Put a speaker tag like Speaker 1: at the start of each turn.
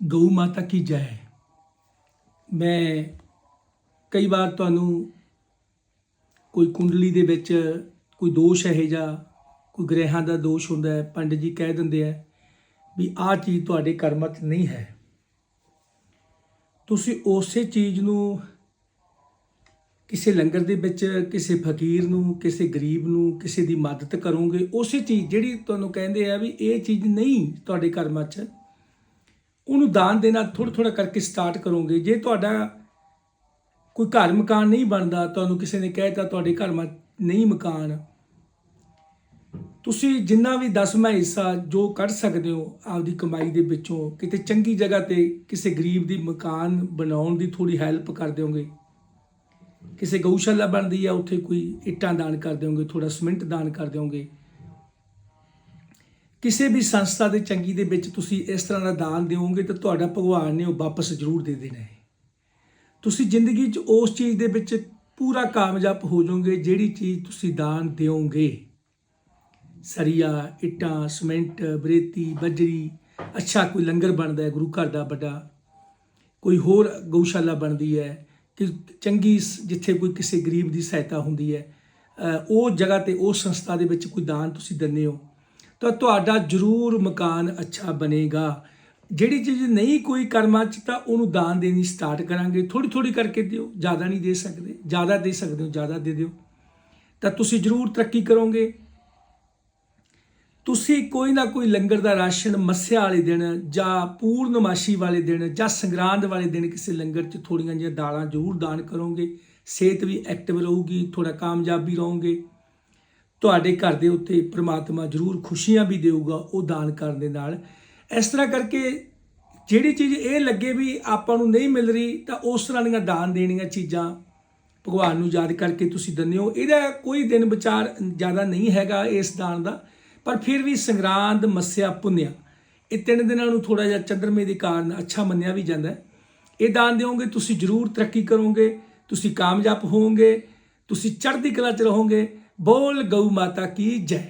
Speaker 1: ਗਊ ਮਾਤਾ ਕੀ ਜੈ। ਮੈਂ ਕਈ ਵਾਰ ਤੁਹਾਨੂੰ ਕੋਈ ਕੁੰਡਲੀ ਦੇ ਵਿੱਚ ਕੋਈ ਦੋਸ਼ ਹੈ ਜਾਂ ਕੋਈ ਗ੍ਰਹਿਾਂ ਦਾ ਦੋਸ਼ ਹੁੰਦਾ ਹੈ, ਪੰਡਿਤ ਜੀ ਕਹਿ ਦਿੰਦੇ ਆ ਵੀ ਆਹ ਚੀਜ਼ ਤੁਹਾਡੇ ਕਰਮਾਂ 'ਚ ਨਹੀਂ ਹੈ। ਤੁਸੀਂ ਉਸੇ ਚੀਜ਼ ਨੂੰ ਕਿਸੇ ਲੰਗਰ ਦੇ ਵਿੱਚ, ਕਿਸੇ ਫਕੀਰ ਨੂੰ, ਕਿਸੇ ਗਰੀਬ ਨੂੰ, ਕਿਸੇ ਦੀ ਮਦਦ ਕਰੋਗੇ, ਉਸੇ ਚੀਜ਼ ਜਿਹੜੀ ਤੁਹਾਨੂੰ ਕਹਿੰਦੇ ਆ ਵੀ ਇਹ ਚੀਜ਼ ਨਹੀਂ ਤੁਹਾਡੇ ਕਰਮਾਂ 'ਚ ਉਹਨੂੰ ਦਾਨ ਦੇਣਾ ਥੋੜਾ ਥੋੜਾ ਕਰਕੇ ਸਟਾਰਟ ਕਰੋਗੇ। ਜੇ ਤੁਹਾਡਾ ਕੋਈ ਘਰ ਮਕਾਨ ਨਹੀਂ ਬਣਦਾ, ਤੁਹਾਨੂੰ ਕਿਸੇ ਨੇ ਕਹਿਤਾ ਤੁਹਾਡੇ ਘਰ ਮਾ ਨਹੀਂ ਮਕਾਨ, ਤੁਸੀਂ ਜਿੰਨਾ ਵੀ ਦਸਵਾਂ ਹਿੱਸਾ ਜੋ ਕੱਢ ਸਕਦੇ ਹੋ ਆਪਦੀ ਕਮਾਈ ਦੇ ਵਿੱਚੋਂ, ਕਿਤੇ ਚੰਗੀ ਜਗ੍ਹਾ ਤੇ ਕਿਸੇ ਗਰੀਬ ਦੀ ਮਕਾਨ ਬਣਾਉਣ ਦੀ ਥੋੜੀ ਹੈਲਪ ਕਰ ਦਿਓਗੇ। ਕਿਸੇ ਗਊਸ਼ਾਲਾ ਬਣਦੀ ਆ, ਉੱਥੇ ਕੋਈ ਇੱਟਾਂ ਦਾਨ ਕਰ ਦਿਓਗੇ ਥੋੜਾ ਸਿਮੈਂਟ ਦਾਨ ਕਰ ਦਿਓਗੇ। ਕਿਸੇ ਵੀ ਸੰਸਥਾ ਦੇ ਚੰਗੀ ਦੇ ਵਿੱਚ ਤੁਸੀਂ ਇਸ ਤਰ੍ਹਾਂ ਦਾ ਦਾਨ ਦਿਓਗੇ ਤਾਂ ਤੁਹਾਡਾ ਭਗਵਾਨ ਨੇ ਉਹ ਵਾਪਸ ਜ਼ਰੂਰ ਦੇ ਦੇਣਾ ਹੈ। ਤੁਸੀਂ ਜ਼ਿੰਦਗੀ 'ਚ ਉਸ ਚੀਜ਼ ਦੇ ਵਿੱਚ ਪੂਰਾ ਕਾਮਯਾਬ ਹੋ ਜਾਓਗੇ ਜਿਹੜੀ ਚੀਜ਼ ਤੁਸੀਂ ਦਾਨ ਦਿਓਗੇ। ਸਰੀਆ, ਇੱਟਾਂ, ਸਿਮੈਂਟ, ਬਰੇਤੀ, ਬਜਰੀ, ਅੱਛਾ ਕੋਈ ਲੰਗਰ ਬਣਦਾ ਹੈ, ਗੁਰੂ ਘਰ ਦਾ ਵੱਡਾ, ਕੋਈ ਹੋਰ ਗਊਸ਼ਾਲਾ ਬਣਦੀ ਹੈ, ਕਿ ਚੰਗੀ ਜਿੱਥੇ ਕੋਈ ਕਿਸੇ ਗਰੀਬ ਦੀ ਸਹਾਇਤਾ ਹੁੰਦੀ ਹੈ ਉਹ ਜਗ੍ਹਾ ਤੇ, ਉਹ ਸੰਸਥਾ ਦੇ ਵਿੱਚ ਕੋਈ ਦਾਨ ਤੁਸੀਂ ਦਿੰਦੇ ਹੋ। ਤਾਂ ਤੁਹਾਡਾ ਜ਼ਰੂਰ ਮਕਾਨ ਅੱਛਾ ਬਣੇਗਾ। ਜਿਹੜੀ ਚੀਜ਼ ਨਹੀਂ ਕੋਈ ਕਰਮਾਂ ਚ, ਤਾਂ ਉਹਨੂੰ ਦਾਨ ਦੇਣੀ ਸਟਾਰਟ ਕਰਾਂਗੇ। ਥੋੜੀ ਥੋੜੀ ਕਰਕੇ ਦਿਓ, ਜ਼ਿਆਦਾ ਨਹੀਂ ਦੇ ਸਕਦੇ। ਜ਼ਿਆਦਾ ਦੇ ਸਕਦੇ ਹੋ, ਜ਼ਿਆਦਾ ਦੇ ਦਿਓ। ਤਾਂ ਤੁਸੀਂ ਜ਼ਰੂਰ ਤਰੱਕੀ ਕਰੋਗੇ। ਤੁਸੀਂ ਕੋਈ ਨਾ ਕੋਈ ਲੰਗਰ ਦਾ ਰਾਸ਼ਨ ਮੱਸਿਆ ਵਾਲੇ ਦਿਨ ਜਾਂ ਪੂਰਨਮਾਸ਼ੀ ਵਾਲੇ ਦਿਨ ਜਾਂ ਸੰਗਰਾਂਦ ਵਾਲੇ ਦਿਨ ਕਿਸੇ ਲੰਗਰ 'ਚ ਥੋੜੀਆਂ ਜਿਹੀਆਂ ਦਾਲਾਂ ਜ਼ਰੂਰ ਦਾਨ ਕਰੋਗੇ। ਸਿਹਤ ਵੀ ਐਕਟਿਵ ਰਹੂਗੀ ਥੋੜਾ ਕਾਮਯਾਬ ਵੀ ਰਹੋਗੇ। ਤੁਹਾਡੇ ਘਰ ਦੇ ਉੱਤੇ ਪ੍ਰਮਾਤਮਾ ਜ਼ਰੂਰ ਖੁਸ਼ੀਆਂ ਵੀ ਦੇਊਗਾ, ਉਹ ਦਾਨ ਕਰਨ ਦੇ ਨਾਲ। ਇਸ ਤਰ੍ਹਾਂ ਕਰਕੇ ਜਿਹੜੀ ਚੀਜ਼ ਇਹ ਲੱਗੇ ਵੀ ਆਪਾਂ ਨੂੰ ਨਹੀਂ ਮਿਲ ਰਹੀ, ਤਾਂ ਉਸ ਤਰ੍ਹਾਂ ਦੀਆਂ ਦਾਨ ਦੇਣੀਆਂ ਚੀਜ਼ਾਂ ਭਗਵਾਨ ਨੂੰ ਯਾਦ ਕਰਕੇ ਤੁਸੀਂ ਦਿੰਦੇ ਹੋ। ਇਹਦਾ ਕੋਈ ਦਿਨ ਵਿਚਾਰ ਜ਼ਿਆਦਾ ਨਹੀਂ ਹੈਗਾ ਇਸ ਦਾਨ ਦਾ, ਪਰ ਫਿਰ ਵੀ ਸੰਗਰਾਂਦ, ਮੱਸਿਆ, ਪੁੰਨਿਆ, ਇਹ ਤਿੰਨ ਦਿਨਾਂ ਨੂੰ ਥੋੜਾ ਜਿਹਾ ਚੰਦਰਮੇ ਦੇ ਕਾਰਨ ਅੱਛਾ ਮੰਨਿਆ ਵੀ ਜਾਂਦਾ ਹੈ। ਇਹ ਦਾਨ ਦਿਓਗੇ, ਤੁਸੀਂ ਜ਼ਰੂਰ ਤਰੱਕੀ ਕਰੋਗੇ, ਤੁਸੀਂ ਕਾਮਯਾਬ ਹੋਵੋਗੇ, ਤੁਸੀਂ ਚੜ੍ਹਦੀ ਕਲਾ 'ਚ ਰਹੋਗੇ ਬੋਲ ਗਊ ਮਾਤਾ ਕੀ ਜੈ।